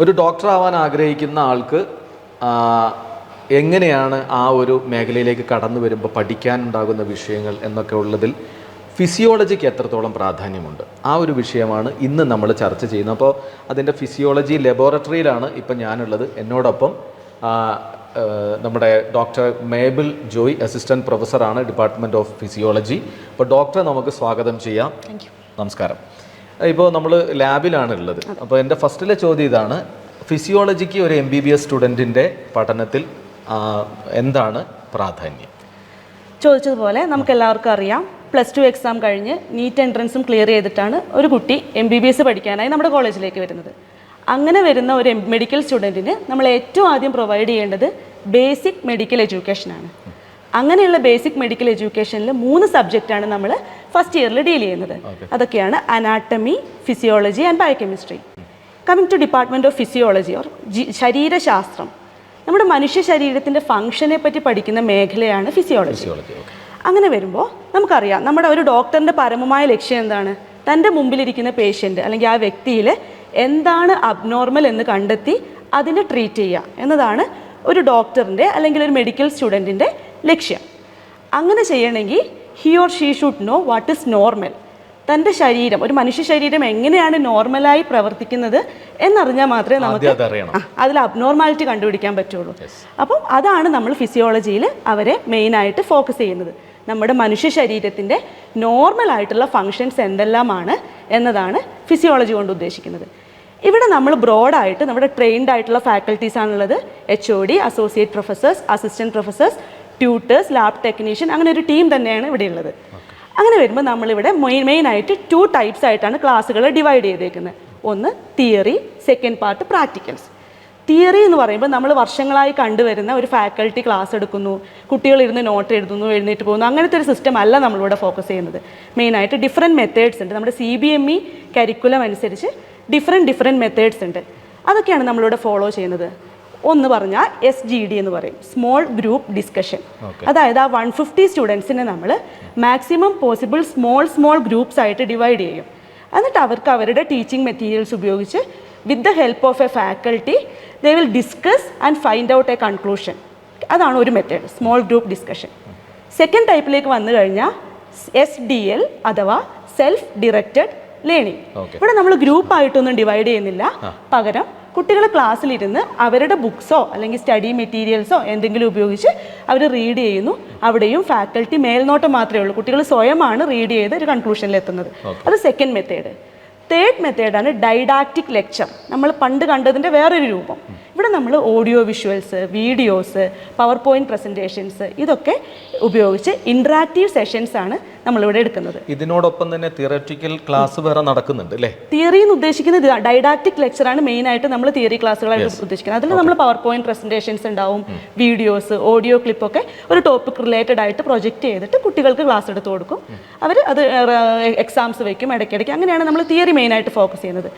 ഒരു ഡോക്ടർ ആവാൻ ആഗ്രഹിക്കുന്ന ആൾക്ക് എങ്ങനെയാണ് ആ ഒരു മേഖലയിലേക്ക് കടന്നു വരുമ്പോൾ പഠിക്കാനുണ്ടാകുന്ന വിഷയങ്ങൾ എന്നൊക്കെ ഉള്ളതിൽ ഫിസിയോളജിക്ക് എത്രത്തോളം പ്രാധാന്യമുണ്ട്? ആ ഒരു വിഷയമാണ് ഇന്ന് നമ്മൾ ചർച്ച ചെയ്യുന്നത്. അപ്പോൾ അതിന്റെ ഫിസിയോളജി ലബോറട്ടറിയിലാണ് ഇപ്പം ഞാനുള്ളത്. എന്നോടൊപ്പം നമ്മുടെ ഡോക്ടർ മേബിൾ ജോയ് അസിസ്റ്റന്റ് പ്രൊഫസറാണ് ഡിപ്പാർട്ട്മെന്റ് ഓഫ് ഫിസിയോളജി അപ്പോൾ ഡോക്ടറെ നമുക്ക് സ്വാഗതം ചെയ്യാം. നമസ്കാരം. ഇപ്പോൾ നമ്മൾ ലാബിലാണ് ഉള്ളത് അപ്പോൾ എന്റെ ഫസ്റ്റിലെ ചോദ്യം ഇതാണ് ഫിസിയോളജിക്ക് ഒരു എം ബി ബി എസ് സ്റ്റുഡന്റിന്റെ പഠനത്തിൽ എന്താണ് പ്രാധാന്യം? ചോദിച്ചതുപോലെ നമുക്ക് എല്ലാവർക്കും അറിയാം പ്ലസ് ടു എക്സാം കഴിഞ്ഞ് നീറ്റ് എൻട്രൻസും ക്ലിയർ ചെയ്തിട്ടാണ് ഒരു കുട്ടി എം ബി ബി എസ് പഠിക്കാനായി നമ്മുടെ കോളേജിലേക്ക് വരുന്നത്. അങ്ങനെ വരുന്ന ഒരു മെഡിക്കൽ സ്റ്റുഡന്റിന് നമ്മൾ ഏറ്റവും ആദ്യം പ്രൊവൈഡ് ചെയ്യേണ്ടത് ബേസിക് മെഡിക്കൽ എഡ്യൂക്കേഷനാണ് അങ്ങനെയുള്ള ബേസിക് മെഡിക്കൽ എഡ്യൂക്കേഷനിൽ മൂന്ന് സബ്ജക്റ്റാണ് നമ്മൾ ഫസ്റ്റ് ഇയറിൽ ഡീൽ ചെയ്യുന്നത്. അതൊക്കെയാണ് anatomy physiology and biochemistry coming to department of physiology or ശരീരശാസ്ത്രം. നമ്മുടെ മനുഷ്യ ശരീരത്തിന്റെ ഫംഗ്ഷനെ പറ്റി പഠിക്കുന്ന മേഖലയാണ് ഫിസിയോളജി ഫിസിയോളജി അങ്ങനെ വരുമ്പോൾ നമുക്കറിയാം നമ്മുടെ ഒരു ഡോക്ടറിന്റെ പരമമായ ലക്ഷ്യം എന്താണ്? തന്റെ മുമ്പിലിരിക്കുന്ന പേഷ്യന്റ് അല്ലെങ്കിൽ ആ വ്യക്തിയിൽ എന്താണ് അബ്നോർമൽ എന്ന് കണ്ടെത്തി അതിനെ ട്രീറ്റ് ചെയ്യുക. എന്നതാണ് ഒരു ഡോക്ടറിന്റെ അല്ലെങ്കിൽ ഒരു മെഡിക്കൽ സ്റ്റുഡന്റിന്റെ ലക്ഷ്യം. അങ്ങനെ ചെയ്യണമെങ്കിൽ he or she should know what is normal തന്റെ ശരീരം ഒരു മനുഷ്യ ശരീരം എങ്ങനെയാണ് നോർമലായി പ്രവർത്തിക്കുന്നത് എന്നറിഞ്ഞാൽ മാത്രമേ നമുക്ക് അതിൽ അബ്നോർമാലിറ്റി കണ്ടുപിടിക്കാൻ പറ്റുള്ളൂ. അപ്പം അതാണ് നമ്മൾ ഫിസിയോളജിയിൽ അവരെ മെയിനായിട്ട് ഫോക്കസ് ചെയ്യുന്നത്. നമ്മുടെ മനുഷ്യ ശരീരത്തിന്റെ നോർമൽ ആയിട്ടുള്ള ഫങ്ഷൻസ് എന്തെല്ലാമാണ് എന്നതാണ് ഫിസിയോളജി കൊണ്ട് ഉദ്ദേശിക്കുന്നത്. ഇവിടെ നമ്മൾ ബ്രോഡായിട്ട് നമ്മുടെ ട്രെയിൻഡ് ആയിട്ടുള്ള ഫാക്കൽറ്റീസ് ആണുള്ളത്. H O D associate professors assistant professors tutors lab technician അങ്ങനെ ഒരു ടീം തന്നെയാണ് ഇവിടെ ഉള്ളത്. അങ്ങനെ വരുമ്പോൾ നമ്മളിവിടെ മെയിൻ ആയിട്ട് ടു ടൈപ്സ് ആയിട്ടാണ് ക്ലാസ്സുകൾ ഡിവൈഡ് ചെയ്തേക്കുന്നത്. ഒന്ന് theory second part practicals theory എന്ന് പറയുമ്പോൾ നമ്മൾ വർഷങ്ങളായി കണ്ടുവരുന്ന ഒരു ഫാക്കൽറ്റി ക്ലാസ് എടുക്കുന്നു കുട്ടികൾ ഇരുന്ന് നോട്ട് എഴുതുന്നു എഴുന്നേറ്റ് പോകുന്നു അങ്ങനത്തെ ഒരു സിസ്റ്റം അല്ല നമ്മളിവിടെ ഫോക്കസ് ചെയ്യുന്നത്. മെയിനായിട്ട് ഡിഫറെന്റ് മെത്തേഡ്സ് ഉണ്ട്. നമ്മുടെ C B M E curriculum അനുസരിച്ച് ഡിഫറെന്റ് ഡിഫറെന്റ് മെത്തേഡ്സ് ഉണ്ട്. അതൊക്കെയാണ് നമ്മളിവിടെ ഫോളോ ചെയ്യുന്നത്. ഒന്ന് പറഞ്ഞാൽ എസ് ജി ഡി എന്ന് പറയും. സ്മോൾ ഗ്രൂപ്പ് ഡിസ്കഷൻ അതായത് ആ വൺ ഫിഫ്റ്റി സ്റ്റുഡൻസിനെ നമ്മൾ maximum possible small small groups ആയിട്ട് ഡിവൈഡ് ചെയ്യും. എന്നിട്ട് അവർക്ക് അവരുടെ ടീച്ചിങ് മെറ്റീരിയൽസ് ഉപയോഗിച്ച് with the help of a faculty they will discuss and find out a conclusion അതാണ് ഒരു method small group discussion second ടൈപ്പിലേക്ക് വന്നു കഴിഞ്ഞാൽ എസ് ഡി എൽ അഥവാ സെൽഫ് ഡിറക്റ്റഡ് ലേണിംഗ് ഇവിടെ നമ്മൾ ഗ്രൂപ്പ് ആയിട്ടൊന്നും ഡിവൈഡ് ചെയ്യുന്നില്ല. പകരം കുട്ടികൾ ക്ലാസ്സിലിരുന്ന് അവരുടെ ബുക്സോ അല്ലെങ്കിൽ സ്റ്റഡി മെറ്റീരിയൽസോ എന്തെങ്കിലും ഉപയോഗിച്ച് അവർ റീഡ് ചെയ്യുന്നു. അവിടെയും ഫാക്കൽറ്റി മേൽനോട്ടം മാത്രമേ ഉള്ളൂ. കുട്ടികൾ സ്വയമാണ് റീഡ് ചെയ്ത് ഒരു കൺക്ലൂഷനിൽ എത്തുന്നത്. അത് സെക്കൻഡ് മെത്തേഡ് തേർഡ് മെത്തേഡാണ് ഡൈഡാക്റ്റിക് ലെക്ചർ നമ്മൾ പണ്ട് കണ്ടതിന്റെ വേറൊരു രൂപം. ഇവിടെ നമ്മൾ audio visuals videos power point presentations ഇതൊക്കെ ഉപയോഗിച്ച് ഇൻട്രാക്റ്റീവ് സെഷൻസ് ആണ് നമ്മളിവിടെ എടുക്കുന്നത്. ഇതിനോടൊപ്പം തന്നെ തിയററ്റിക്കൽ ക്ലാസ് വേറെ നടക്കുന്നുണ്ട് അല്ലേ? തിയറി എന്ന് ഉദ്ദേശിക്കുന്നത് ഡൈഡാക്റ്റിക് ലെക്ചറാണ് മെയിൻ ആയിട്ട് നമ്മൾ തിയറി ക്ലാസ്സുകളായിട്ട് ഉദ്ദേശിക്കുന്നത്. അതിൽ നമ്മൾ പവർ പോയിന്റ് പ്രസന്റേഷൻസ് ഉണ്ടാവും വീഡിയോസ് ഓഡിയോ ക്ലിപ്പൊക്കെ ഒരു ടോപ്പിക് റിലേറ്റഡ് ആയിട്ട് പ്രൊജക്റ്റ് ചെയ്തിട്ട് കുട്ടികൾക്ക് ക്ലാസ് എടുത്ത് കൊടുക്കും. അവർ അത് എക്സാംസ് വയ്ക്കും ഇടയ്ക്കിടയ്ക്ക്. അങ്ങനെയാണ് നമ്മൾ തിയറി മെയിൻ ആയിട്ട് ഫോക്കസ് ചെയ്യുന്നത്.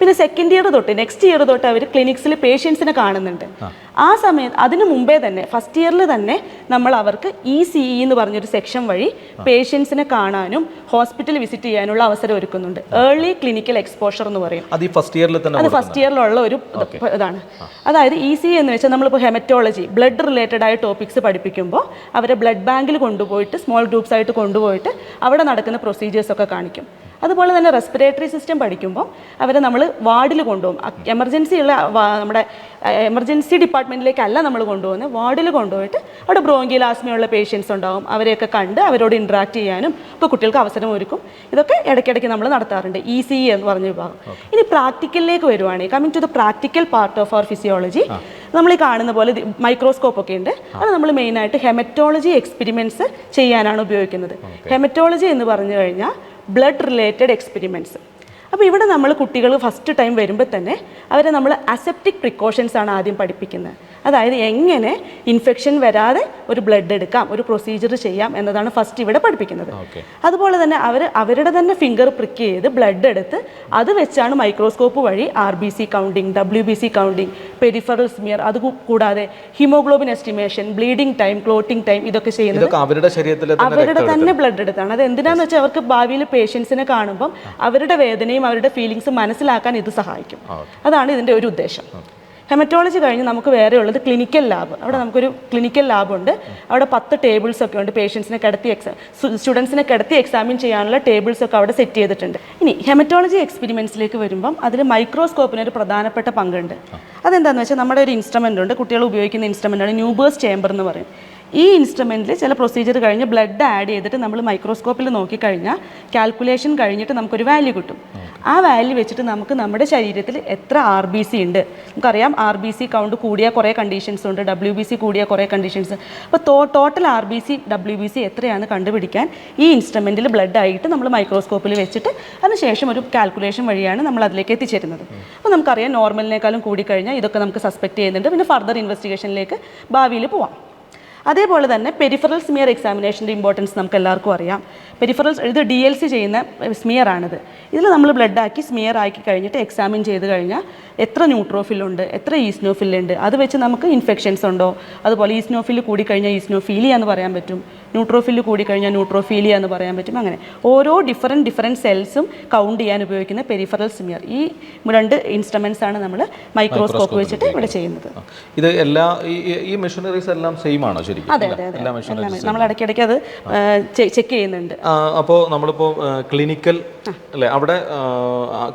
പിന്നെ സെക്കൻഡ് ഇയർ തൊട്ട് നെക്സ്റ്റ് ഇയർ തൊട്ട് അവർ ക്ലിനിക്സിൽ പേഷ്യൻസിനെ കാണുന്നുണ്ട്. ആ. സമയത്ത് അതിന് മുമ്പേ തന്നെ ഫസ്റ്റ് ഇയറിൽ തന്നെ നമ്മൾ അവർക്ക് ഇ സി ഇ എന്ന് പറഞ്ഞൊരു സെക്ഷൻ വഴി പേഷ്യൻസിനെ കാണാനും ഹോസ്പിറ്റൽ വിസിറ്റ് ചെയ്യാനുള്ള അവസരം ഒരുക്കുന്നുണ്ട്. ഏർലി ക്ലിനിക്കൽ എക്സ്പോഷർ എന്ന് പറയും. അത് ഫസ്റ്റ് ഇയറിൽ തന്നെ അത് ഫസ്റ്റ് ഇയറിലുള്ള ഒരു ഇതാണ്. അതായത് ഇ സി എന്ന് വെച്ചാൽ നമ്മളിപ്പോൾ ഹെമറ്റോളജി ബ്ലഡ് റിലേറ്റഡ് ആയ ടോപ്പിക്സ് പഠിപ്പിക്കുമ്പോൾ അവരെ ബ്ലഡ് ബാങ്കിൽ കൊണ്ടുപോയിട്ട് സ്മോൾ ഗ്രൂപ്പ്സ് ആയിട്ട് കൊണ്ടുപോയിട്ട് അവിടെ നടക്കുന്ന പ്രൊസീജിയേഴ്സ് ഒക്കെ കാണിക്കും. അതുപോലെ തന്നെ റെസ്പിറേറ്ററി സിസ്റ്റം പഠിക്കുമ്പോൾ അവരെ നമ്മൾ വാർഡിൽ കൊണ്ടുപോകും. എമർജൻസി ഉള്ള നമ്മുടെ എമർജൻസി ഡിപ്പാർട്ട്മെന്റിലേക്കല്ല നമ്മൾ കൊണ്ടുപോകുന്നത് വാർഡിൽ കൊണ്ടുപോയിട്ട് അവിടെ ബ്രോങ്കിയിൽ ആസ്മയുള്ള പേഷ്യൻസ് ഉണ്ടാവും. അവരെയൊക്കെ കണ്ട് അവരോട് ഇൻട്രാക്ട് ചെയ്യാനും ഇപ്പോൾ കുട്ടികൾക്ക് അവസരം ഒരുക്കും. ഇതൊക്കെ ഇടയ്ക്കിടയ്ക്ക് നമ്മൾ നടത്താറുണ്ട്. ഇ സി എന്ന് പറഞ്ഞ വിഭാഗം. ഇനി പ്രാക്ടിക്കലിലേക്ക് വരുവാണെങ്കിൽ coming to the practical part of our physiology നമ്മൾ ഈ കാണുന്ന പോലെ മൈക്രോസ്കോപ്പ് ഒക്കെ ഉണ്ട്. അത് നമ്മൾ മെയിനായിട്ട് ഹെമറ്റോളജി എക്സ്പെരിമെന്റ്സ് ചെയ്യാനാണ് ഉപയോഗിക്കുന്നത്. ഹെമറ്റോളജി എന്ന് പറഞ്ഞു കഴിഞ്ഞാൽ ബ്ലഡ് റിലേറ്റഡ് എക്സ്പെരിമെന്റ്സ് അപ്പോൾ ഇവിടെ നമ്മൾ കുട്ടികൾ ഫസ്റ്റ് ടൈം വരുമ്പോൾ തന്നെ അവരെ നമ്മൾ അസെപ്റ്റിക് പ്രിക്കോഷൻസ് ആണ് ആദ്യം പഠിപ്പിക്കുന്നത് അതായത് എങ്ങനെ ഇൻഫെക്ഷൻ വരാതെ ഒരു ബ്ലഡ് എടുക്കാം ഒരു പ്രൊസീജിയർ ചെയ്യാം എന്നതാണ് ഫസ്റ്റ് ഇവിടെ പഠിപ്പിക്കുന്നത്. അതുപോലെ തന്നെ അവർ അവരുടെ തന്നെ ഫിംഗർ പ്രിക്ക് ചെയ്ത് ബ്ലഡ് എടുത്ത് അത് വെച്ചാണ് മൈക്രോസ്കോപ്പ് വഴി R B C counting W B C counting peripheral smear അത് കൂടാതെ haemoglobin estimation bleeding time clotting time ഇതൊക്കെ ചെയ്യുന്നത് അവരുടെ അവരുടെ തന്നെ ബ്ലഡ് എടുത്താണ്. അത് എന്തിനാന്ന് വെച്ചാൽ അവർക്ക് ഭാവിയിൽ പേഷ്യൻസിനെ കാണുമ്പം അവരുടെ വേദനയും അവരുടെ ഫീലിങ്സും മനസ്സിലാക്കാൻ ഇത് സഹായിക്കും. അതാണ് ഇതിന്റെ ഒരു ഉദ്ദേശം. ഹെമറ്റോളജി കഴിഞ്ഞ് നമുക്ക് വേറെ ഉള്ളത് ക്ലിനിക്കൽ ലാബ് അവിടെ നമുക്കൊരു ക്ലിനിക്കൽ ലാബ് ഉണ്ട്. അവിടെ പത്ത് ടേബിൾസ് ഒക്കെ ഉണ്ട്. പേഷ്യൻസിനെ കിടത്തി എക്സാം സ്റ്റുഡൻസിനെ കിടത്തി എക്സാമിൻ ചെയ്യാനുള്ള ടേബിൾസ് ഒക്കെ അവിടെ സെറ്റ് ചെയ്തിട്ടുണ്ട്. ഇനി ഹെമറ്റോളജി എക്സ്പെരിമെൻസിലേക്ക് വരുമ്പം അതിൽ മൈക്രോസ്കോപ്പിന് ഒരു പ്രധാനപ്പെട്ട പങ്കുണ്ട്. അതെന്താണെന്ന് വെച്ചാൽ നമ്മുടെ ഒരു ഇൻസ്ട്രുമെന്റ് ഉണ്ട്. കുട്ടികൾ ഉപയോഗിക്കുന്ന ഇൻസ്ട്രുമെന്റാണ് ന്യൂബേഴ്സ് ചേംബർ എന്ന് പറയും. ഈ ഇൻസ്ട്രുമെന്റിൽ ചില പ്രൊസീജിയർ കഴിഞ്ഞ് ബ്ലഡ് ആഡ് ചെയ്തിട്ട് നമ്മൾ മൈക്രോസ്കോപ്പിൽ നോക്കിക്കഴിഞ്ഞാൽ കാൽക്കുലേഷൻ കഴിഞ്ഞിട്ട് നമുക്കൊരു വാല്യൂ കിട്ടും. ആ വാല്യൂ വെച്ചിട്ട് നമുക്ക് നമ്മുടെ ശരീരത്തിൽ എത്ര ആർ ബി സി ഉണ്ട്. നമുക്കറിയാം ആർ ബി സി കൗണ്ട് കൂടിയ കുറേ കണ്ടീഷൻസ് ഉണ്ട്. ഡബ്ല്യു ബി സി കൂടിയ കുറേ കണ്ടീഷൻസ് അപ്പോൾ total R B C W B C എത്രയാണ് കണ്ടുപിടിക്കാൻ ഈ ഇൻസ്ട്രുമെന്റിൽ ബ്ലഡ് ആയിട്ട് നമ്മൾ മൈക്രോസ്കോപ്പിൽ വെച്ചിട്ട് അതിനുശേഷം ഒരു കാൽക്കുലേഷൻ വഴിയാണ് നമ്മൾ അതിലേക്ക് എത്തിച്ചേരുന്നത്. അപ്പോൾ നമുക്കറിയാം നോർമലിനേക്കാളും കൂടിക്കഴിഞ്ഞാൽ ഇതൊക്കെ നമുക്ക് സസ്പെക്ട് ചെയ്യുന്നുണ്ട്. പിന്നെ ഫർദർ ഇൻവെസ്റ്റിഗേഷനിലേക്ക് ഭാവിയിൽ പോവാം. അതേപോലെ തന്നെ പെരിഫറൽ സ്മിയർ എക്സാമിനേഷന്റെ ഇമ്പോർട്ടൻസ് നമുക്ക് എല്ലാവർക്കും അറിയാം. പെരിഫറൽ ഇത് ഡി എൽ സി ചെയ്യുന്ന സ്മിയർ ആണിത്. ഇതിൽ നമ്മൾ ബ്ലഡ് ആക്കി സ്മിയർ ആക്കി കഴിഞ്ഞിട്ട് എക്സാമിൻ ചെയ്ത് കഴിഞ്ഞാൽ എത്ര ന്യൂട്രോഫിൽ ഉണ്ട് എത്ര ഈസ്നോഫിൽ ഉണ്ട് അത് വെച്ച് നമുക്ക് ഇൻഫെക്ഷൻസ് ഉണ്ടോ അതുപോലെ ഈസ്നോഫിൽ കൂടി കഴിഞ്ഞാൽ ഈസ്നോഫീലിയ എന്ന് പറയാൻ പറ്റും ന്യൂട്രോഫിൽ കൂടി കഴിഞ്ഞാൽ ന്യൂട്രോഫീലിയ എന്ന് പറയാൻ പറ്റും അങ്ങനെ. ഓരോ ഡിഫറെന്റ് ഡിഫറെന്റ് സെൽസും കൗണ്ട് ചെയ്യാൻ ഉപയോഗിക്കുന്ന പെരിഫറൽ സ്മിയർ ഈ രണ്ട് ഇൻസ്ട്രുമെൻസ് ആണ് നമ്മൾ മൈക്രോസ്കോപ്പ് വെച്ചിട്ട് ഇവിടെ ചെയ്യുന്നത്. ഇത് എല്ലാ ഈ- മെഷീനറീസ് എല്ലാം സെയിം ആണോ ശരിക്കും? അതെ അതെ അതെ നമ്മൾ ഇടയ്ക്കിടയ്ക്ക് അത് ചെക്ക് ചെയ്യുന്നുണ്ട്. അപ്പോൾ നമ്മളിപ്പോൾ ക്ലിനിക്കൽ അല്ലേ? അവിടെ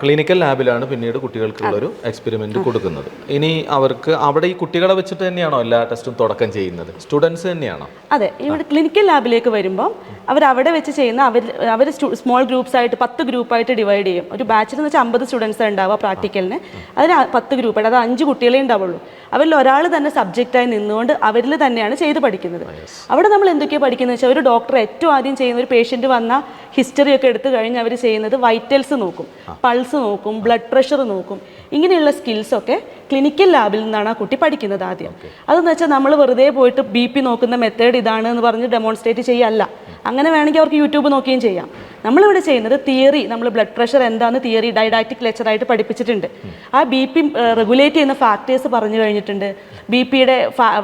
ക്ലിനിക്കൽ ലാബിലാണ് പിന്നീട് കുട്ടികൾക്കുള്ളൊരു എക്സ്പെരിമെന്റ് കൊടുക്കുന്നത്. ഇനി അവർക്ക് അവിടെ ഈ കുട്ടികളെ വെച്ചിട്ട് തന്നെയാണോ എല്ലാ ടെസ്റ്റും തുടക്കം ചെയ്യുന്നത്? സ്റ്റുഡൻസ് തന്നെയാണോ? അതെ ഇവിടെ ക്ലിനിക്കൽ ലാബിലേക്ക് വരുമ്പോൾ അവർ അവിടെ വെച്ച് ചെയ്യുന്ന അവർ അവർ സ്മോൾ ഗ്രൂപ്പ്സ് ആയിട്ട് പത്ത് ഗ്രൂപ്പായിട്ട് ഡിവൈഡ് ചെയ്യും. ഒരു ബാച്ചിൽ എന്ന് വെച്ചാൽ അമ്പത് സ്റ്റുഡൻസ് ഉണ്ടാവുക പ്രാക്ടിക്കലിന് അതിന് പത്ത് ഗ്രൂപ്പായിട്ട് അത് അഞ്ച് കുട്ടികളെ ഉണ്ടാവുള്ളൂ. അവരിൽ ഒരാൾ തന്നെ സബ്ജക്റ്റായി നിന്നുകൊണ്ട് അവരിൽ തന്നെയാണ് ചെയ്ത് പഠിക്കുന്നത്. അവിടെ നമ്മൾ എന്തൊക്കെയാണ് പഠിക്കുന്നത് വെച്ചാൽ ഒരു ഡോക്ടർ ഏറ്റവും ആദ്യം ചെയ്യുന്ന ഒരു പേഷ്യന്റ് വന്ന ഹിസ്റ്ററി ഒക്കെ എടുത്തു കഴിഞ്ഞ് അവർ ചെയ്യുന്നത് വൈറ്റൽസ് നോക്കും. പൾസ് നോക്കും ബ്ലഡ് പ്രഷർ നോക്കും. ഇങ്ങനെയുള്ള സ്കിൽസ് ഒക്കെ ക്ലിനിക്കൽ ലാബിൽ നിന്നാണ് ആ കുട്ടി പഠിക്കുന്നത് ആദ്യം. അതെന്ന് വെച്ചാൽ നമ്മൾ വെറുതെ പോയിട്ട് ബി പി നോക്കുന്ന മെത്തേഡ് ഇതാണ് എന്ന് പറഞ്ഞ് ഡെമോൺസ്ട്രേറ്റ് ചെയ്യല്ല. അങ്ങനെ വേണമെങ്കിൽ അവർക്ക് യൂട്യൂബ് നോക്കുകയും ചെയ്യാം. നമ്മളിവിടെ ചെയ്യുന്നത് തിയറി നമ്മൾ ബ്ലഡ് പ്രഷർ എന്താണെന്ന് തിയറി ഡൈഡാക്റ്റിക് ലെക്ചറായിട്ട് പഠിപ്പിച്ചിട്ടുണ്ട്. ആ ബി പി റെഗുലേറ്റ് ചെയ്യുന്ന ഫാക്ടേഴ്സ് പറഞ്ഞു കഴിഞ്ഞിട്ടുണ്ട്. ബി പിയുടെ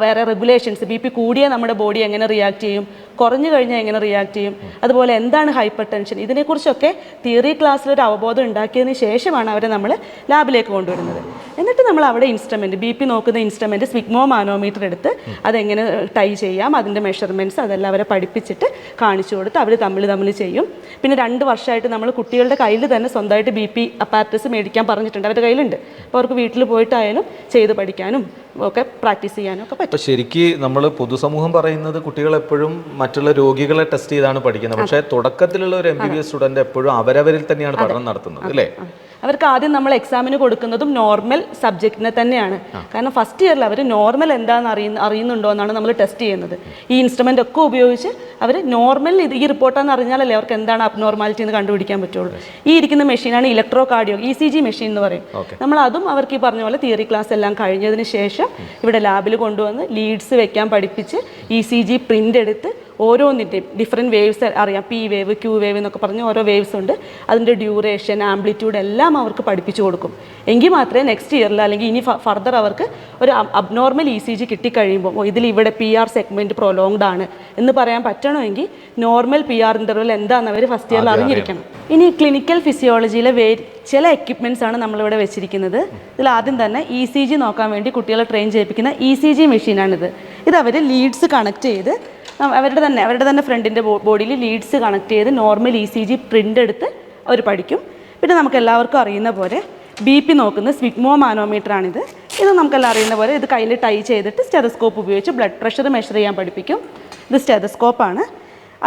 വേറെ റെഗുലേഷൻസ് ബി പി കൂടിയ നമ്മുടെ ബോഡി എങ്ങനെ റിയാക്ട് ചെയ്യും കുറഞ്ഞു കഴിഞ്ഞാൽ എങ്ങനെ റിയാക്ട് ചെയ്യും അതുപോലെ എന്താണ് ഹൈപ്പർ ടെൻഷൻ ഇതിനെക്കുറിച്ചൊക്കെ തിയറി ക്ലാസ്സിൽ ഒരു അവബോധം ഉണ്ടാക്കിയതിന് ശേഷമാണ് അവരെ നമ്മൾ ലാബിലേക്ക് കൊണ്ടുവരുന്നത്. എന്നിട്ട് നമ്മൾ അവിടെ ഇൻസ്ട്രുമെന്റ് ബി പി നോക്കുന്ന ഇൻസ്ട്രുമെന്റ് സ്വിഗ്മോ മാനോമീറ്റർ എടുത്ത് അതെങ്ങനെ ടൈ ചെയ്യാം അതിന്റെ മെഷർമെന്റ്സ് അതെല്ലാം അവരെ പഠിപ്പിച്ചിട്ട് കാണിച്ചു കൊടുത്ത് അവർ തമ്മിൽ തമ്മിൽ ചെയ്യും. പിന്നെ രണ്ട് വർഷമായിട്ട് നമ്മൾ കുട്ടികളുടെ കയ്യിൽ തന്നെ സ്വന്തമായിട്ട് ബി പി അപ്പാരറ്റസ് മേടിക്കാൻ പറഞ്ഞിട്ടുണ്ട്. അവരുടെ കയ്യിലുണ്ട്. അപ്പോൾ അവർക്ക് വീട്ടിൽ പോയിട്ടായാലും ചെയ്ത് പഠിക്കാനും ഒക്കെ പ്രാക്ടീസ് ചെയ്യാനും ഒക്കെ പറ്റും. ശരിക്ക് നമ്മൾ പൊതുസമൂഹം പറയുന്നത് കുട്ടികൾ എപ്പോഴും മറ്റുള്ള രോഗികളെ ടെസ്റ്റ് ചെയ്താണ് പഠിക്കുന്നത്. പക്ഷേ തുടക്കത്തിലുള്ള ഒരു M B B S student എപ്പോഴും അവരവരിൽ തന്നെയാണ് പഠനം നടത്തുന്നത് അല്ലേ? അവർക്ക് ആദ്യം നമ്മൾ എക്സാമിന് കൊടുക്കുന്നതും നോർമൽ സബ്ജക്റ്റിനെ തന്നെയാണ്. കാരണം ഫസ്റ്റ് ഇയറിൽ അവർ നോർമൽ എന്താണെന്ന് അറിയുന്ന അറിയുന്നുണ്ടോ എന്നാണ് നമ്മൾ ടെസ്റ്റ് ചെയ്യുന്നത്. ഈ ഇൻസ്ട്രുമെന്റ് ഒക്കെ ഉപയോഗിച്ച് അവർ നോർമൽ ഇത് ഈ റിപ്പോർട്ടാന്ന് അറിഞ്ഞാലല്ലേ അവർക്ക് എന്താണ് അബ്നോർമാലിറ്റി എന്ന് കണ്ടുപിടിക്കാൻ പറ്റുള്ളൂ. ഈ ഇരിക്കുന്ന മെഷീനാണ് electro cardio E C G machine എന്ന് പറയും. നമ്മൾ അതും അവർക്ക് ഈ പറഞ്ഞ പോലെ തിയറി ക്ലാസ് എല്ലാം കഴിഞ്ഞതിന് ശേഷം ഇവിടെ ലാബിൽ കൊണ്ടുവന്ന് ലീഡ്സ് വെക്കാൻ പഠിപ്പിച്ച് ഇ സി ജി പ്രിന്റ് എടുത്ത് ഓരോന്നിന്റെയും ഡിഫറെന്റ് വേവ്സ് അറിയാം. പി വേവ് ക്യൂ വേവ് എന്നൊക്കെ പറഞ്ഞ് ഓരോ വേവ്സ് ഉണ്ട്. അതിന്റെ ഡ്യൂറേഷൻ ആംപ്ലിറ്റ്യൂഡ് എല്ലാം അവർക്ക് പഠിപ്പിച്ചു കൊടുക്കും. എങ്കിൽ മാത്രമേ നെക്സ്റ്റ് ഇയറിൽ അല്ലെങ്കിൽ ഇനി ഫർദർ അവർക്ക് ഒരു അബ്നോർമൽ ഇ സി ജി കിട്ടിക്കഴിയുമ്പോൾ ഇതിൽ ഇവിടെ പി ആർ സെഗ്മെന്റ് പ്രൊലോങ്ഡ് ആണ് എന്ന് പറയാൻ പറ്റണമെങ്കിൽ നോർമൽ പി ആർ ഇന്റർവൽ എന്താണെന്ന് അവർ ഫസ്റ്റ് ഇയറിൽ അറിഞ്ഞിരിക്കണം. ഇനി ക്ലിനിക്കൽ ഫിസിയോളജിയിലെ വേ ചില എക്യുപ്മെന്റ്സ് ആണ് നമ്മളിവിടെ വെച്ചിരിക്കുന്നത്. ഇതിൽ ആദ്യം തന്നെ ഇ സി ജി നോക്കാൻ വേണ്ടി കുട്ടികളെ ട്രെയിൻ ചെയ്യിപ്പിക്കുന്ന ഇ സി ജി മെഷീനാണിത് ഇത് അവർ ലീഡ്സ് കണക്ട് ചെയ്ത് അവരുടെ തന്നെ അവരുടെ തന്നെ ഫ്രണ്ടിന്റെ ബോഡിയിൽ ലീഡ്സ് കണക്ട് ചെയ്ത് normal E C G print എടുത്ത് അവർ പഠിക്കും. പിന്നെ നമുക്ക് എല്ലാവർക്കും അറിയുന്ന പോലെ ബി പി നോക്കുന്ന സ്വിഗ്മോ മാനോമീറ്റർ ആണിത് ഇത് നമുക്കെല്ലാം അറിയുന്ന പോലെ ഇത് കയ്യിൽ ടൈ ചെയ്തിട്ട് സ്റ്റെതസ്കോപ്പ് ഉപയോഗിച്ച് ബ്ലഡ് പ്രഷർ മെഷർ ചെയ്യാൻ പഠിപ്പിക്കും. ഇത് സ്റ്റെതസ്കോപ്പാണ്.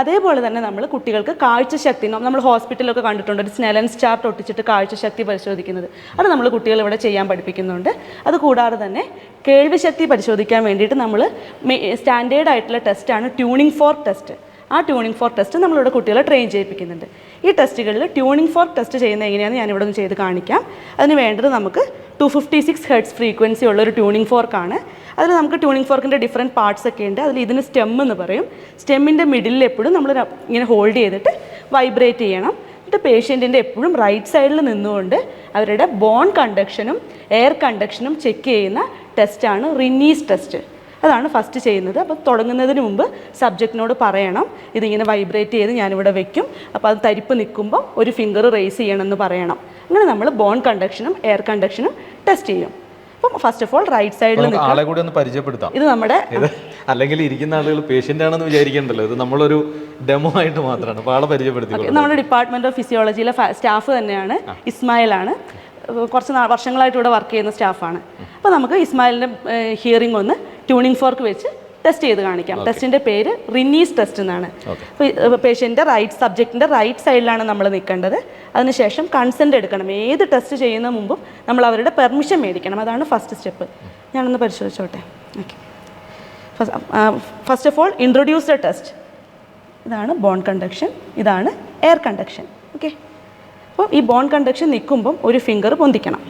അതേപോലെ തന്നെ നമ്മൾ കുട്ടികൾക്ക് കാഴ്ചശക്തി നമ്മൾ ഹോസ്പിറ്റലൊക്കെ കണ്ടിട്ടുണ്ട് ഒരു സ്നെലൻസ് ചാർട്ട് ഒട്ടിച്ചിട്ട് കാഴ്ചശക്തി പരിശോധിക്കുന്നത്. അത് നമ്മൾ കുട്ടികൾ ഇവിടെ ചെയ്യാൻ പഠിപ്പിക്കുന്നുണ്ട്. അത് കൂടാതെ തന്നെ കേൾവിശക്തി പരിശോധിക്കാൻ വേണ്ടിയിട്ട് നമ്മൾ സ്റ്റാൻഡേർഡ് ആയിട്ടുള്ള ടെസ്റ്റാണ് ട്യൂണിംഗ് ഫോർ ടെസ്റ്റ് ആ ട്യൂണിംഗ് ഫോർ ടെസ്റ്റ് നമ്മളിവിടെ കുട്ടികളെ ട്രെയിൻ ചെയ്യിപ്പിക്കുന്നുണ്ട്. ഈ ടെസ്റ്റുകളിൽ ട്യൂണിംഗ് ഫോർ ടെസ്റ്റ് ചെയ്യുന്നത് എങ്ങനെയാണെന്ന് ഞാനിവിടെ ഒന്ന് ചെയ്ത് കാണിക്കാം. അതിന് വേണ്ടത് നമുക്ക് two fifty six hertz frequency ഉള്ള ഒരു ട്യൂണിംഗ് ഫോർക്കാണ് അതിൽ നമുക്ക് ട്യൂണിംഗ് ഫോർക്കിന്റെ ഡിഫറെന്റ് പാർട്സ് ഒക്കെ ഉണ്ട്. അതിൽ ഇതിന് സ്റ്റെം എന്ന് പറയും. സ്റ്റെമ്മിന്റെ മിഡിലിൽ എപ്പോഴും നമ്മൾ ഇങ്ങനെ ഹോൾഡ് ചെയ്തിട്ട് വൈബ്രേറ്റ് ചെയ്യണം. എന്നിട്ട് പേഷ്യന്റിന്റെ എപ്പോഴും റൈറ്റ് സൈഡിൽ നിന്നുകൊണ്ട് അവരുടെ ബോൺ കണ്ടക്ഷനും എയർ കണ്ടക്ഷനും ചെക്ക് ചെയ്യുന്ന ടെസ്റ്റാണ് റിനീസ് ടെസ്റ്റ് അതാണ് ഫസ്റ്റ് ചെയ്യുന്നത്. അപ്പോൾ തുടങ്ങുന്നതിന് മുമ്പ് സബ്ജക്റ്റിനോട് പറയണം. ഇതിങ്ങനെ വൈബ്രേറ്റ് ചെയ്ത് ഞാനിവിടെ വെക്കും. അപ്പോൾ അത് തരിപ്പ് നിൽക്കുമ്പോൾ ഒരു ഫിംഗർ റേസ് ചെയ്യണമെന്ന് പറയണം. അങ്ങനെ നമ്മൾ ബോൺ കണ്ടക്ഷനും എയർ കണ്ടക്ഷനും ടെസ്റ്റ് ചെയ്യും. അപ്പം ഫസ്റ്റ് ഓഫ് ഓൾ റൈറ്റ് സൈഡിൽ ആളെ കൂടി ഒന്ന് പരിചയപ്പെടുത്താം. ഇത് നമ്മുടെ അല്ലെങ്കിൽ ഇരിക്കുന്ന ആളുകൾ പേഷ്യന്റ് ആണെന്ന് വിചാരിക്കണ്ടല്ലോ. ഇത് നമ്മളൊരു ഡെമോ ആയിട്ട് മാത്രമാണ്. അപ്പോൾ ആളെ പരിചയപ്പെടുത്തി നമ്മുടെ ഡിപ്പാർട്ട്മെന്റ് ഓഫ് ഫിസിയോളജിയിലെ സ്റ്റാഫ് തന്നെയാണ് ഇസ്മായിൽ ആണ്. കുറച്ച് വർഷങ്ങളായിട്ട് ഇവിടെ വർക്ക് ചെയ്യുന്ന സ്റ്റാഫാണ് അപ്പോൾ നമുക്ക് ഇസ്മായിലിന്റെ ഹിയറിംഗ് ഒന്ന് ട്യൂണിംഗ് ഫോർക്ക് വെച്ച് ടെസ്റ്റ് ചെയ്ത് കാണിക്കാം. ടെസ്റ്റിന്റെ പേര് റിനീസ് ടെസ്റ്റ് എന്നാണ്. പേഷ്യന്റെ റൈറ്റ് സബ്ജക്റ്റിന്റെ റൈറ്റ് സൈഡിലാണ് നമ്മൾ നിൽക്കേണ്ടത്. അതിനുശേഷം കൺസെന്റ് എടുക്കണം. ഏത് ടെസ്റ്റ് ചെയ്യുന്ന മുമ്പും നമ്മൾ അവരുടെ പെർമിഷൻ മേടിക്കണം. അതാണ് ഫസ്റ്റ് സ്റ്റെപ്പ് ഞാനൊന്ന് പരിശോധിച്ചോട്ടെ. Okay first of all introduce the test ഇതാണ് ബോൺ കണ്ടക്ഷൻ ഇതാണ് എയർ കണ്ടക്ഷൻ ഓക്കെ അപ്പോൾ ഈ ബോൺ കണ്ടക്ഷൻ നിൽക്കുമ്പം ഒരു ഫിംഗർ പൊന്തിക്കണം.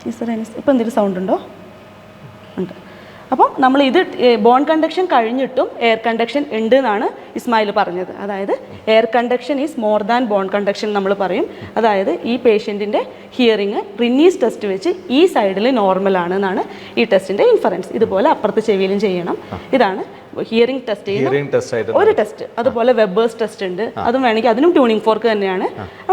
ഓക്കെ ഇപ്പം എന്തെങ്കിലും സൗണ്ട് ഉണ്ടോ? ഉണ്ട്. അപ്പം നമ്മൾ ഇത് ബോൺ കണ്ടക്ഷൻ കഴിഞ്ഞിട്ടും എയർ കണ്ടക്ഷൻ ഉണ്ട് എന്നാണ് ഇസ്മായിൽ പറഞ്ഞത്. അതായത് air conduction is more than bone conduction നമ്മൾ പറയും. അതായത് ഈ പേഷ്യന്റിന്റെ ഹിയറിങ് റിന്നീസ് ടെസ്റ്റ് വെച്ച് ഈ സൈഡിൽ നോർമലാണ് എന്നാണ് ഈ ടെസ്റ്റിന്റെ ഇൻഫറൻസ് ഇതുപോലെ അപ്പുറത്ത് ചെവിയിലും ചെയ്യണം. ഇതാണ് ഹിയറിംഗ് ടെസ്റ്റ് ചെയ്യുന്ന ഒരു ടെസ്റ്റ് അതുപോലെ വെബേഴ്സ് ടെസ്റ്റ് ഉണ്ട്. അതും വേണമെങ്കിൽ അതിനും ട്യൂണിംഗ് ഫോർക്ക് തന്നെയാണ്.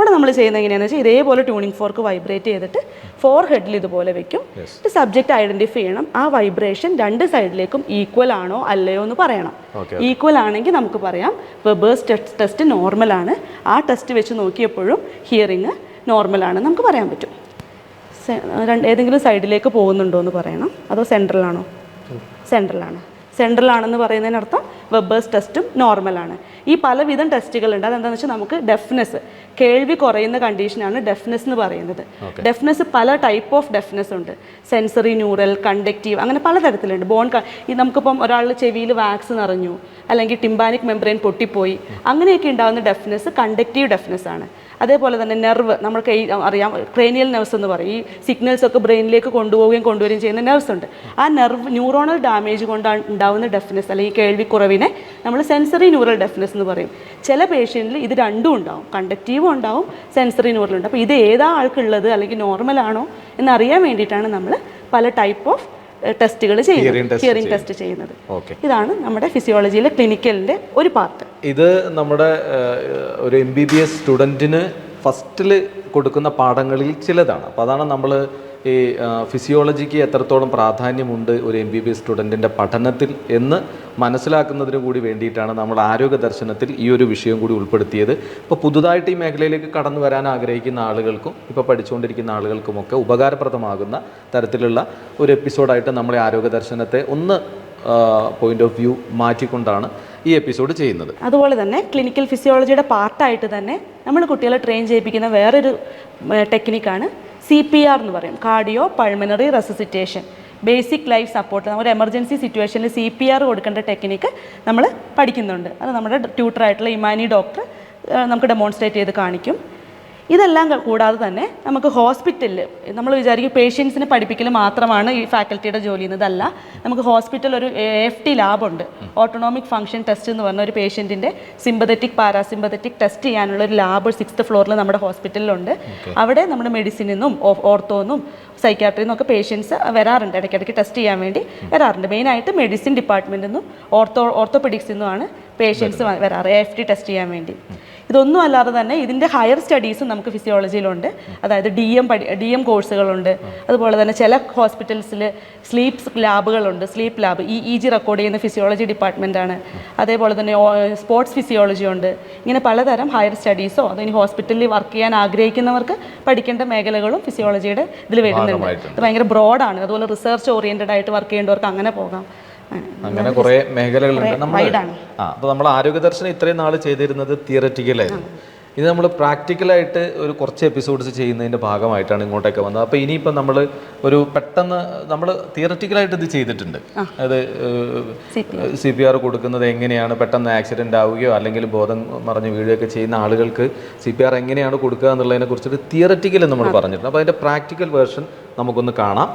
അവിടെ നമ്മൾ ചെയ്യുന്നത് എങ്ങനെയാണെന്ന് വെച്ചാൽ ഇതേപോലെ ട്യൂണിംഗ് ഫോർക്ക് വൈബ്രേറ്റ് ചെയ്തിട്ട് ഫോർ ഹെഡിൽ ഇതുപോലെ വെക്കും. ഇത് സബ്ജക്റ്റ് ഐഡന്റിഫൈ ചെയ്യണം. ആ വൈബ്രേഷൻ രണ്ട് സൈഡിലേക്കും ഈക്വൽ ആണോ അല്ലയോ എന്ന് പറയണം. ഈക്വൽ ആണെങ്കിൽ നമുക്ക് പറയാം വെബേഴ്സ് ടെസ്റ്റ് നോർമൽ ആണ്. ആ ടെസ്റ്റ് വെച്ച് നോക്കിയപ്പോഴും ഹിയറിങ് നോർമൽ ആണ് നമുക്ക് പറയാൻ പറ്റും. രണ്ട് ഏതെങ്കിലും സൈഡിലേക്ക് പോകുന്നുണ്ടോ എന്ന് പറയണം. അതോ സെൻട്രലാണോ സെൻട്രലാണ് സെൻട്രലാണെന്ന് പറയുന്നതിനർത്ഥം വെബേഴ്സ് ടെസ്റ്റും നോർമലാണ്. ഈ പലവിധം ടെസ്റ്റുകളുണ്ട്. അതെന്താണെന്ന് വെച്ചാൽ നമുക്ക് ഡെഫ്നെസ് കേൾവി കുറയുന്ന കണ്ടീഷനാണ് ഡെഫ്നെസ് എന്ന് പറയുന്നത്. ഡെഫ്നെസ് പല ടൈപ്പ് ഓഫ് ഡെഫ്നെസ് ഉണ്ട്. സെൻസറി ന്യൂറൽ കണ്ടക്റ്റീവ് അങ്ങനെ പലതരത്തിലുണ്ട്. ബോൺ ഈ നമുക്കിപ്പം ഒരാൾ ചെവിയിൽ വാക്സ് നിറഞ്ഞു അല്ലെങ്കിൽ ടിംബാനിക് മെമ്പറൈൻ പൊട്ടിപ്പോയി അങ്ങനെയൊക്കെ ഉണ്ടാകുന്ന ഡെഫ്നെസ് കണ്ടക്റ്റീവ് ഡെഫ്നെസ് ആണ്. അതേപോലെ തന്നെ നെർവ് നമ്മൾക്ക് അറിയാം ക്രേനിയൽ നെർവ്സ് എന്ന് പറയും. ഈ സിഗ്നൽസ് ഒക്കെ ബ്രെയിനിലേക്ക് കൊണ്ടുപോവുകയും കൊണ്ടുവരികയും ചെയ്യുന്ന നെർവ്സ് ഉണ്ട്. ആ നെർവ് ന്യൂറോണൽ ഡാമേജ് കൊണ്ടാണ് ഉണ്ടാവുന്ന ഡെഫ്നെസ് അല്ലെങ്കിൽ കേൾവിക്കുറവിനെ നമ്മൾ സെൻസറി ന്യൂറൽ ഡെഫ്നെസ് എന്ന് പറയും. ചില പേഷ്യന്റിൽ ഇത് രണ്ടും ഉണ്ടാവും. കണ്ടക്റ്റീവും ഉണ്ടാവും സെൻസറി ന്യൂറൽ ഉണ്ട്. അപ്പോൾ ഇത് ഏതാ ആൾക്കുള്ളത് അല്ലെങ്കിൽ നോർമലാണോ എന്നറിയാൻ വേണ്ടിയിട്ടാണ് നമ്മൾ പല ടൈപ്പ് ഓഫ് ടെസ്റ്റുകൾ ചെയ്യുന്നത്. ഹിയറിംഗ് ടെസ്റ്റ് ചെയ്യുന്നത്. ഇതാണ് നമ്മുടെ ഫിസിയോളജിയിലെ ക്ലിനിക്കലിന്റെ ഒരു പാർട്ട് ഇത് നമ്മുടെ ഒരു എം ബി ബി എസ് സ്റ്റുഡന്റിന് ഫസ്റ്റിൽ കൊടുക്കുന്ന പാഠങ്ങളിൽ ചിലതാണ്. അപ്പോൾ അതാണ് നമ്മൾ ഈ ഫിസിയോളജിക്ക് എത്രത്തോളം പ്രാധാന്യമുണ്ട് ഒരു എം ബി ബി എസ് സ്റ്റുഡന്റിന്റെ പഠനത്തിൽ എന്ന് മനസ്സിലാക്കുന്നതിന് കൂടി വേണ്ടിയിട്ടാണ് നമ്മൾ ആരോഗ്യ ദർശനത്തിൽ ഈ ഒരു വിഷയം കൂടി ഉൾപ്പെടുത്തിയത്. ഇപ്പോൾ പുതുതായിട്ട് ഈ മേഖലയിലേക്ക് കടന്നു വരാൻ ആഗ്രഹിക്കുന്ന ആളുകൾക്കും ഇപ്പോൾ പഠിച്ചുകൊണ്ടിരിക്കുന്ന ആളുകൾക്കുമൊക്കെ ഉപകാരപ്രദമാകുന്ന തരത്തിലുള്ള ഒരു എപ്പിസോഡായിട്ട് നമ്മളെ ആരോഗ്യ ദർശനത്തെ ഒന്ന് പോയിന്റ് ഓഫ് വ്യൂ മാറ്റിക്കൊണ്ടാണ് ഈ എപ്പിസോഡ് ചെയ്യുന്നത്. അതുപോലെ തന്നെ ക്ലിനിക്കൽ ഫിസിയോളജിയുടെ പാർട്ടായിട്ട് തന്നെ നമ്മൾ കുട്ടികളെ ട്രെയിൻ ചെയ്യിപ്പിക്കുന്ന വേറൊരു ടെക്നിക്കാണ് സി പി ആർ എന്ന് പറയും. Cardio pulmonary resuscitation basic life support നമ്മൾ എമർജൻസി സിറ്റുവേഷനിൽ സി പി ആർ കൊടുക്കേണ്ട ടെക്നിക്ക് നമ്മൾ പഠിക്കുന്നുണ്ട്. അത് നമ്മുടെ ട്യൂട്ടറായിട്ടുള്ള ഇമാനി ഡോക്ടർ നമുക്ക് ഡെമോൺസ്ട്രേറ്റ് ചെയ്ത് കാണിക്കും. ഇതെല്ലാം കൂടാതെ തന്നെ നമുക്ക് ഹോസ്പിറ്റലിൽ നമ്മൾ വിചാരിക്കും പേഷ്യൻസിനെ പഠിപ്പിക്കൽ മാത്രമാണ് ഈ ഫാക്കൽറ്റിയുടെ ജോലി എന്നതല്ല. നമുക്ക് ഹോസ്പിറ്റൽ ഒരു എഫ് ടി ലാബുണ്ട്. ഓട്ടോണോമിക് ഫംഗ്ഷൻ ടെസ്റ്റ് എന്ന് പറഞ്ഞ ഒരു പേഷ്യന്റിന്റെ സിമ്പതറ്റിക് പാരാസിമ്പതറ്റിക് ടെസ്റ്റ് ചെയ്യാനുള്ള ഒരു ലാബ് സിക്സ്ത് ഫ്ലോറിൽ നമ്മുടെ ഹോസ്പിറ്റലിലുണ്ട്. അവിടെ നമ്മുടെ മെഡിസിനിൽ നിന്നും ഓർത്തോന്നും സൈക്യാട്രിയിൽ നിന്നൊക്കെ പേഷ്യൻസ് വരാറുണ്ട്. ഇടയ്ക്കിടയ്ക്ക് ടെസ്റ്റ് ചെയ്യാൻ വേണ്ടി വരാറുണ്ട്. മെയിനായിട്ട് മെഡിസിൻ ഡിപ്പാർട്ട്മെന്റിൽ നിന്നും ഓർത്തോ ഓർത്തോപെഡിക്സിൽ നിന്നുമാണ് പേഷ്യൻസ് വരാറ്. എഫ് ടി ടെസ്റ്റ് ചെയ്യാൻ വേണ്ടി. ഇതൊന്നും അല്ലാതെ തന്നെ ഇതിന്റെ ഹയർ സ്റ്റഡീസ് നമുക്ക് ഫിസിയോളജിയിലുണ്ട് അതായത് ഡി എം പഠി ഡി എം കോഴ്സുകളുണ്ട് അതുപോലെ തന്നെ ചില ഹോസ്പിറ്റൽസിൽ sleeps ലാബുകളുണ്ട് sleep lab E E G record ചെയ്യുന്ന ഫിസിയോളജി ഡിപ്പാർട്ട്മെന്റാണ് അതേപോലെ തന്നെ സ്പോർട്സ് ഫിസിയോളജി ഉണ്ട്. ഇങ്ങനെ പലതരം ഹയർ സ്റ്റഡീസോ അതോ ഇനി ഹോസ്പിറ്റലിൽ വർക്ക് ചെയ്യാൻ ആഗ്രഹിക്കുന്നവർക്ക് പഠിക്കേണ്ട മേഖലകളും ഫിസിയോളജിയുടെ ഇതിൽ വരുന്നുണ്ട്. ഇത് ഭയങ്കര ബ്രോഡാണ് അതുപോലെ റിസർച്ച് ഓറിയന്റഡ് ആയിട്ട് വർക്ക് ചെയ്യേണ്ടവർക്ക് അങ്ങനെ പോകാം. അങ്ങനെ കുറെ മേഖലകളുണ്ട്. നമ്മൾ ആ അപ്പോൾ നമ്മൾ ആരോഗ്യ ദർശനം ഇത്രയും നാൾ ചെയ്തിരുന്നത് തിയററ്റിക്കലായിരുന്നു ഇത് നമ്മൾ പ്രാക്ടിക്കലായിട്ട് ഒരു കുറച്ച് എപ്പിസോഡ്സ് ചെയ്യുന്നതിന്റെ ഭാഗമായിട്ടാണ് ഇങ്ങോട്ടൊക്കെ വന്നത്. അപ്പോൾ ഇനിയിപ്പോൾ നമ്മൾ ഒരു പെട്ടെന്ന് നമ്മൾ തിയററ്റിക്കലായിട്ട് ഇത് ചെയ്തിട്ടുണ്ട്. അത് സി പി ആർ കൊടുക്കുന്നത് എങ്ങനെയാണ്? പെട്ടെന്ന് ആക്സിഡന്റ് ആവുകയോ അല്ലെങ്കിൽ ബോധം മറിഞ്ഞ് വീഴുകയൊക്കെ ചെയ്യുന്ന ആളുകൾക്ക് സി പി ആർ എങ്ങനെയാണ് കൊടുക്കുക എന്നുള്ളതിനെ കുറിച്ചിട്ട് തിയററ്റിക്കൽ നമ്മൾ പറഞ്ഞിട്ടുണ്ട്. അപ്പോൾ അതിന്റെ പ്രാക്ടിക്കൽ വേർഷൻ നമുക്കൊന്ന് കാണാം.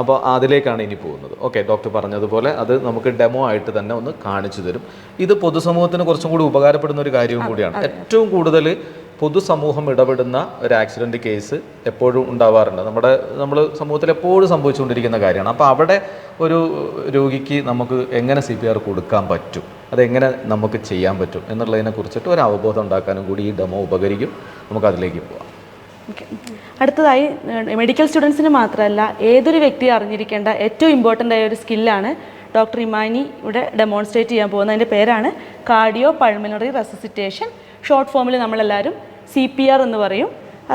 അപ്പോൾ അതിലേക്കാണ് ഇനി പോകുന്നത്. ഓക്കെ ഡോക്ടർ പറഞ്ഞതുപോലെ അത് നമുക്ക് ഡെമോ ആയിട്ട് തന്നെ ഒന്ന് കാണിച്ചു തരും. ഇത് പൊതുസമൂഹത്തിന് കുറച്ചും കൂടി ഉപകാരപ്പെടുന്ന ഒരു കാര്യവും കൂടിയാണ്. ഏറ്റവും കൂടുതൽ പൊതുസമൂഹം ഇടപെടുന്ന ഒരു ആക്സിഡന്റ് കേസ് എപ്പോഴും ഉണ്ടാവാറുണ്ട്. നമ്മുടെ നമ്മൾ സമൂഹത്തിൽ എപ്പോഴും സംഭവിച്ചുകൊണ്ടിരിക്കുന്ന കാര്യമാണ്. അപ്പോൾ അവിടെ ഒരു രോഗിക്ക് നമുക്ക് എങ്ങനെ സി പി ആർ കൊടുക്കാൻ പറ്റും? അതെങ്ങനെ നമുക്ക് ചെയ്യാൻ പറ്റും? എന്നുള്ളതിനെ കുറിച്ചിട്ട് ഒരു അവബോധം ഉണ്ടാക്കാനും കൂടി ഈ ഡെമോ ഉപകരിക്കും. നമുക്ക് അതിലേക്ക് പോവാം. ഓക്കെ അടുത്തതായി മെഡിക്കൽ സ്റ്റുഡൻസിന് മാത്രമല്ല ഏതൊരു വ്യക്തിയും അറിഞ്ഞിരിക്കേണ്ട ഏറ്റവും ഇമ്പോർട്ടന്റ് ആയ ഒരു സ്കില്ലാണ് ഡോക്ടർ ഇമാനി ഇവിടെ ഡെമോൺസ്ട്രേറ്റ് ചെയ്യാൻ പോകുന്നത്. അതിന്റെ പേരാണ് കാർഡിയോ പൾമിനറി റെസിസിറ്റേഷൻ ഷോർട്ട് ഫോമിൽ നമ്മളെല്ലാവരും സി പി ആർ എന്ന് പറയും.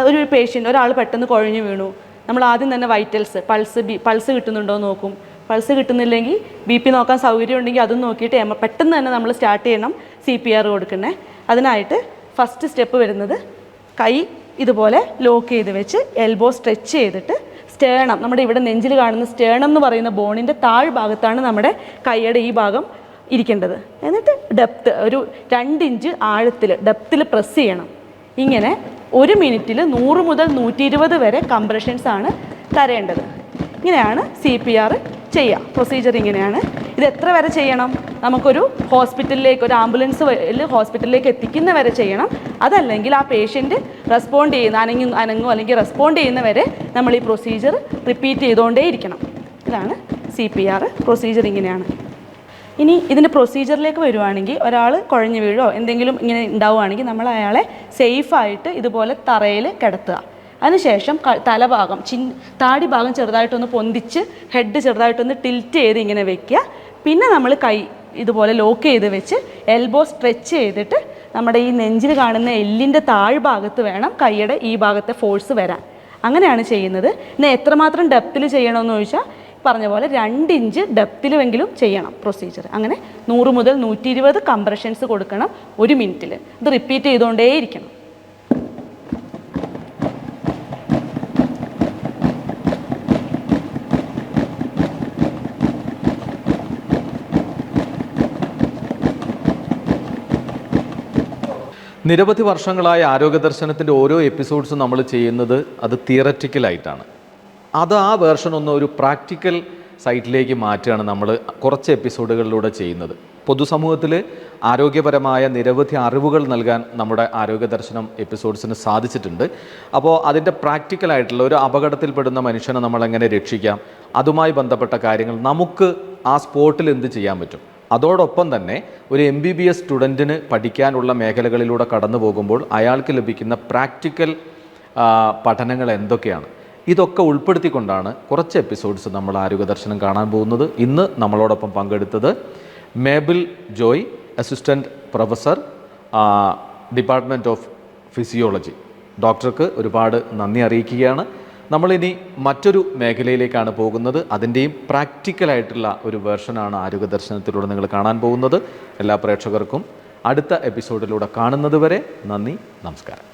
ഒരു പേഷ്യന്റ് ഒരാൾ പെട്ടെന്ന് കുഴഞ്ഞു വീണു. നമ്മൾ ആദ്യം തന്നെ വൈറ്റൽസ് പൾസ് ബി പൾസ് കിട്ടുന്നുണ്ടോ എന്ന് നോക്കും. പൾസ് കിട്ടുന്നില്ലെങ്കിൽ ബി പി നോക്കാൻ സൗകര്യം ഉണ്ടെങ്കിൽ അതും നോക്കിയിട്ട് പെട്ടെന്ന് തന്നെ നമ്മൾ സ്റ്റാർട്ട് ചെയ്യണം സി പി ആർ കൊടുക്കണേ അതിനായിട്ട് ഫസ്റ്റ് സ്റ്റെപ്പ് വരുന്നത് കൈ ഇതുപോലെ ലോക്ക് ചെയ്ത് വെച്ച് എൽബോ സ്ട്രെച്ച് ചെയ്തിട്ട് സ്റ്റേണം നമ്മുടെ ഇവിടെ നെഞ്ചിൽ കാണുന്ന സ്റ്റേണം എന്ന് പറയുന്ന ബോണിന്റെ താഴ്ഭാഗത്താണ് നമ്മുടെ കൈയുടെ ഈ ഭാഗം ഇരിക്കേണ്ടത്. എന്നിട്ട് ഡെപ്ത്ത് ഒരു രണ്ട് ഇഞ്ച് ആഴത്തിൽ ഡെപ്തിൽ പ്രസ് ചെയ്യണം. ഇങ്ങനെ ഒരു മിനിറ്റിൽ നൂറ് മുതൽ നൂറ്റി ഇരുപത് വരെ കംപ്രഷൻസ് ആണ് തരേണ്ടത്. ഇങ്ങനെയാണ് സി പി ആർ ചെയ്യുക പ്രൊസീജിയർ ഇങ്ങനെയാണ്. ഇത് എത്ര വരെ ചെയ്യണം? നമുക്കൊരു ഹോസ്പിറ്റലിലേക്ക് ഒരു ആംബുലൻസ് ഹോസ്പിറ്റലിലേക്ക് എത്തിക്കുന്ന വരെ ചെയ്യണം. അതല്ലെങ്കിൽ ആ പേഷ്യന്റ് റെസ്പോണ്ട് ചെയ്യുന്ന അനങ്ങി അനങ്ങോ അല്ലെങ്കിൽ റെസ്പോണ്ട് ചെയ്യുന്നവരെ നമ്മൾ ഈ പ്രൊസീജിയർ റിപ്പീറ്റ് ചെയ്തുകൊണ്ടേ ഇരിക്കണം ഇതാണ് സി പി ആർ പ്രൊസീജിയർ ഇങ്ങനെയാണ്. ഇനി ഇതിന്റെ പ്രൊസീജിയറിലേക്ക് വരുവാണെങ്കിൽ ഒരാൾ കുഴഞ്ഞു വീഴോ എന്തെങ്കിലും ഇങ്ങനെ ഉണ്ടാവുകയാണെങ്കിൽ നമ്മൾ അയാളെ സേഫായിട്ട് ഇതുപോലെ തറയിൽ കിടത്തുക. അതിനുശേഷം തലഭാഗം ചിൻ താടി ഭാഗം ചെറുതായിട്ടൊന്ന് പൊന്തിച്ച് ഹെഡ് ചെറുതായിട്ടൊന്ന് ടിൽറ്റ് ചെയ്ത് ഇങ്ങനെ വെക്കുക പിന്നെ നമ്മൾ കൈ ഇതുപോലെ ലോക്ക് ചെയ്ത് വെച്ച് എൽബോ സ്ട്രെച്ച് ചെയ്തിട്ട് നമ്മുടെ ഈ നെഞ്ചിൽ കാണുന്ന എല്ലിന്റെ താഴ്ഭാഗത്ത് വേണം കൈയുടെ ഈ ഭാഗത്തെ ഫോഴ്സ് വരാൻ. അങ്ങനെയാണ് ചെയ്യുന്നത്. ഇനി എത്രമാത്രം ഡെപ്തിൽ ചെയ്യണമെന്ന് ചോദിച്ചാൽ പറഞ്ഞ പോലെ രണ്ട് ഇഞ്ച് ഡെപ്തിലുമെങ്കിലും ചെയ്യണം പ്രൊസീജിയർ. അങ്ങനെ നൂറ് മുതൽ നൂറ്റി ഇരുപത് കംപ്രഷൻസ് കൊടുക്കണം ഒരു മിനിറ്റിൽ ഇത് റിപ്പീറ്റ് ചെയ്തുകൊണ്ടേയിരിക്കണം. നിരവധി വർഷങ്ങളായ ആരോഗ്യ ദർശനത്തിന്റെ ഓരോ എപ്പിസോഡ്സും നമ്മൾ ചെയ്യുന്നത് അത് തിയററ്റിക്കലായിട്ടാണ്. അത് ആ വേർഷൻ ഒന്ന് ഒരു പ്രാക്ടിക്കൽ സൈറ്റിലേക്ക് മാറ്റുകയാണ് നമ്മൾ കുറച്ച് എപ്പിസോഡുകളിലൂടെ ചെയ്യുന്നത്. പൊതുസമൂഹത്തിൽ ആരോഗ്യപരമായ നിരവധി അറിവുകൾ നൽകാൻ നമ്മുടെ ആരോഗ്യ ദർശനം എപ്പിസോഡ്സിന് സാധിച്ചിട്ടുണ്ട്. അപ്പോൾ അതിന്റെ പ്രാക്ടിക്കലായിട്ടുള്ള ഒരു അപകടത്തിൽപ്പെടുന്ന മനുഷ്യനെ നമ്മളെങ്ങനെ രക്ഷിക്കാം അതുമായി ബന്ധപ്പെട്ട കാര്യങ്ങൾ നമുക്ക് ആ സ്പോട്ടിൽ എന്ത് ചെയ്യാൻ പറ്റും? അതോടൊപ്പം തന്നെ ഒരു എം ബി ബി എസ് സ്റ്റുഡന്റിന് പഠിക്കാനുള്ള മേഖലകളിലൂടെ കടന്നു പോകുമ്പോൾ അയാൾക്ക് ലഭിക്കുന്ന പ്രാക്ടിക്കൽ പഠനങ്ങൾ എന്തൊക്കെയാണ്? ഇതൊക്കെ ഉൾപ്പെടുത്തിക്കൊണ്ടാണ് കുറച്ച് എപ്പിസോഡ്സ് നമ്മൾ ആരോഗ്യ ദർശനം കാണാൻ പോകുന്നത്. ഇന്ന് നമ്മളോടൊപ്പം പങ്കെടുത്തത് Mabel Joy assistant professor department of physiology ഡോക്ടർക്ക് ഒരുപാട് നന്ദി അറിയിക്കുകയാണ്. നമ്മളിനി മറ്റൊരു മേഖലയിലേക്കാണ് പോകുന്നത്. അതിന്റെയും പ്രാക്ടിക്കലായിട്ടുള്ള ഒരു വേർഷനാണ് ആരോഗ്യ ദർശനത്തിലൂടെ നിങ്ങൾ കാണാൻ പോകുന്നത്. എല്ലാ പ്രേക്ഷകർക്കും അടുത്ത എപ്പിസോഡിലൂടെ കാണുന്നത് വരെ നന്ദി നമസ്കാരം.